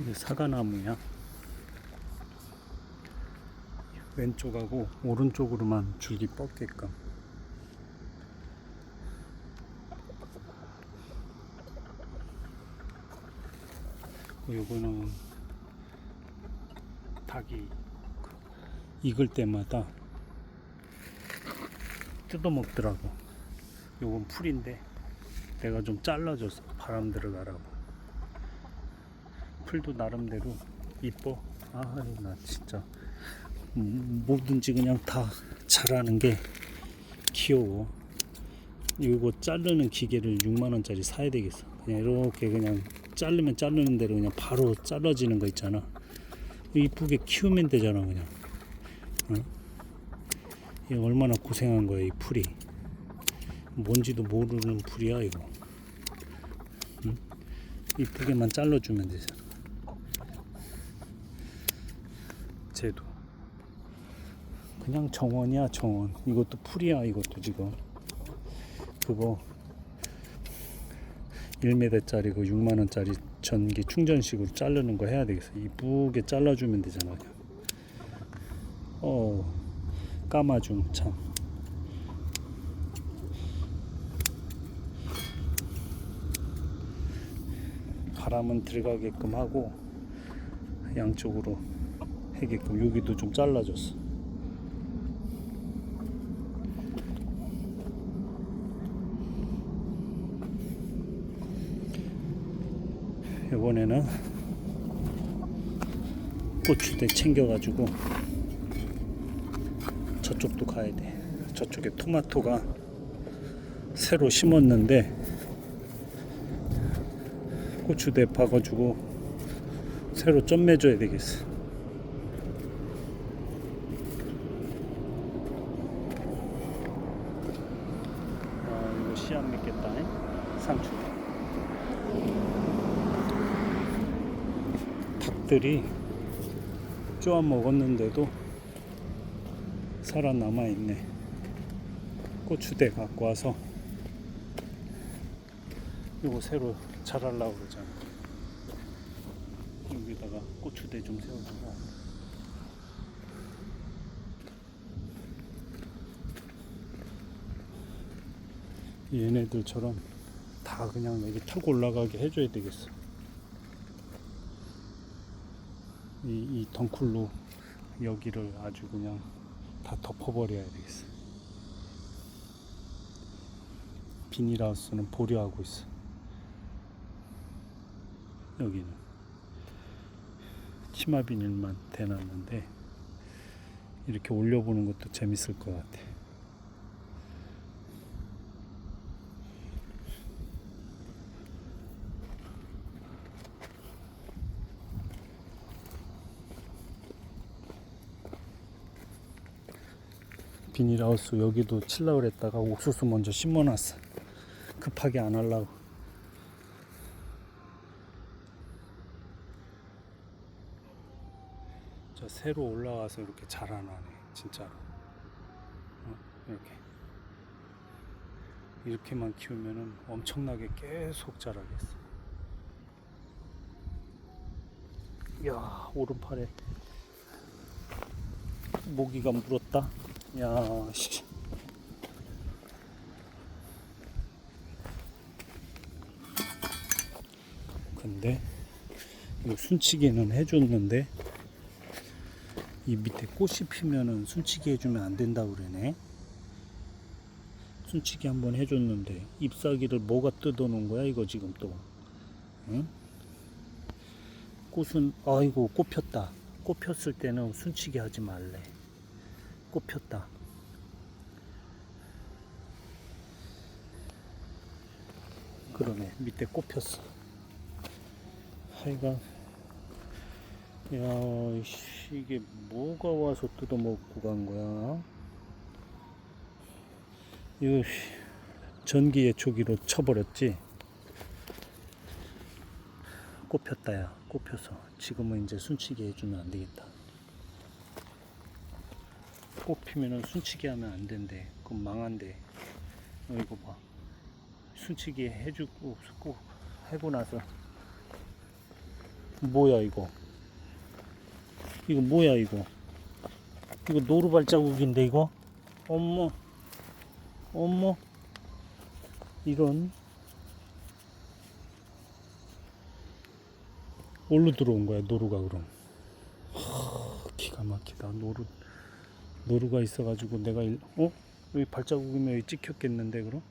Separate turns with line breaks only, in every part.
이게 사과나무야. 왼쪽하고 오른쪽으로만 줄기 뻗게끔. 요거는 닭이 익을 때마다 뜯어먹더라고. 요건 풀인데 내가 좀 잘라줘서 바람 들어가라고. 풀도 나름대로 이뻐. 아, 나 진짜 음, 뭐든지 그냥 다 잘하는 게 귀여워. 이거 자르는 기계를 6만 원짜리 사야 되겠어. 그냥 이렇게 그냥 자르면 자르는 대로 그냥 바로 잘라지는 거 있잖아. 이쁘게 키우면 되잖아, 그냥. 응? 이 얼마나 고생한 거야, 이 풀이. 뭔지도 모르는 풀이야, 이거. 응? 이쁘게만 잘라주면 되잖아. 쟤도. 그냥 정원이야, 정원. 이것도 풀이야, 이것도 지금. 그거 1m짜리 그 6만원짜리 전기 충전식으로 자르는 거 해야 되겠어. 이쁘게 잘라주면 되잖아. 어, 까마중 참. 바람은 들어가게끔 하고 양쪽으로 해게끔 여기도 좀 잘라줬어. 이번에는 고추대 챙겨가지고 저쪽도 가야 돼. 저쪽에 토마토가 새로 심었는데 고추대 박아주고 새로 점 매줘야 되겠어. 아 이거 씨앗 맺겠다. 상추. 닭들이 쪼아 먹었는데도 살아남아 있네. 고추대 갖고 와서 이거 새로 자랄라고 그러잖아. 여기다가 고추대 좀 세워주고 얘네들처럼 다 그냥 여기 타고 올라가게 해줘야 되겠어. 이, 이 덩쿨로 여기를 아주 그냥 다 덮어버려야 되겠어. 비닐하우스는 보류하고 있어. 여기는 치마 비닐만 대놨는데 이렇게 올려보는 것도 재밌을 것 같아. 비닐하우스 여기도 칠라 그랬다가 옥수수 먼저 심어놨어. 급하게 안 하려고. 저 새로 올라와서 이렇게 자라나네, 진짜로. 어? 이렇게. 이렇게만 키우면은 엄청나게 계속 자라겠어. 야, 오른팔에 모기가 물었다. 야, 씨. 근데 이거 순치기는 해줬는데 이 밑에 꽃이 피면은 순치기 해주면 안 된다고 그러네. 순치기 한번 해줬는데 잎사귀를 뭐가 뜯어놓은 거야 이거 지금 또. 응? 꽃은 아이고 꽃 폈다. 꽃 폈을 때는 순치기 하지 말래. 꽃 폈다. 그러네. 밑에 꽃 폈어. 하여간, 야, 씨, 이게 뭐가 와서 뜯어먹고 간 거야? 이거, 씨, 전기 예초기로 쳐버렸지? 꽃 폈다, 야. 꽃 펴서. 지금은 이제 순치기 해주면 안 되겠다. 꽃 피면은 순치기 하면 안 된대. 그럼 망한대. 어, 이거 봐. 순치기 해주고 꼭 하고 나서 뭐야 이거? 이거 뭐야 이거? 이거 노루 발자국인데 이거? 어머, 어머, 이런. 올로 들어온 거야 노루가 그럼. 하, 기가 막히다 노루. 노루가 있어가지고 내가 일, 어? 여기 발자국이면 여기 찍혔겠는데 그럼?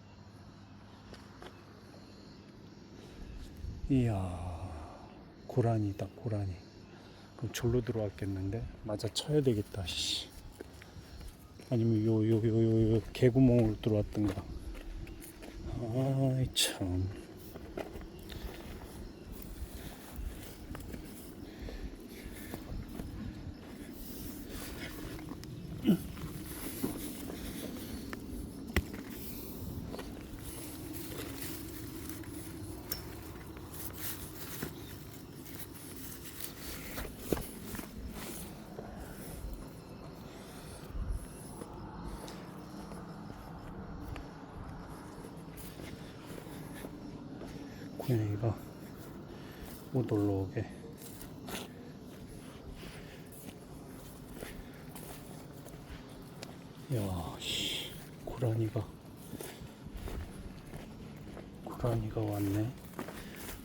이야 고라니다 고라니. 그럼 절로 들어왔겠는데? 맞아 쳐야 되겠다 씨. 아니면 요 요 요요요 개구멍으로 들어왔던가. 아이 참 고양이가 못 올라오게 야, 씨, 고라니가 고라니가 왔네.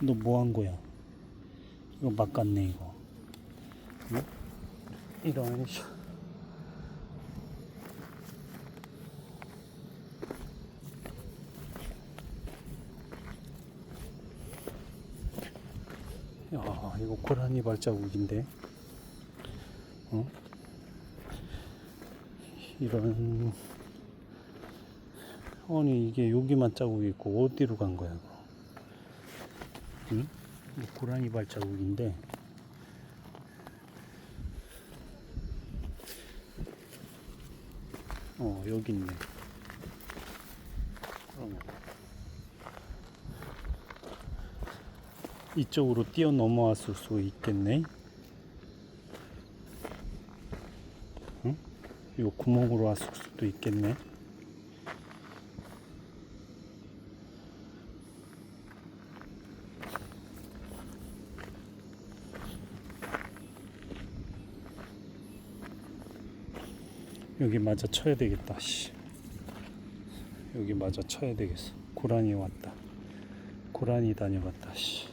너 뭐 한 거야? 이거 막 갔네 이거. 응? 이런 야, 이거 고라니 발자국인데. 어? 이런. 아니, 이게 여기만 자국이 있고, 어디로 간 거야, 이거? 응? 고라니 발자국인데. 어, 여기 있네. 그러면. 이쪽으로 뛰어 넘어왔을 수 있겠네. 응? 요 구멍으로 왔을 수도 있겠네. 여기 맞아 쳐야 되겠다. 씨. 여기 맞아 쳐야 되겠어. 고라니 왔다. 고라니 다녀갔다. 씨.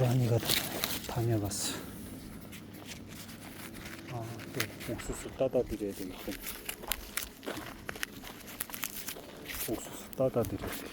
고라니가 다- 다녀갔어. 아, 또 옥수수 따다 드려야 되겠군. 옥수수 따다 드려야 되겠어.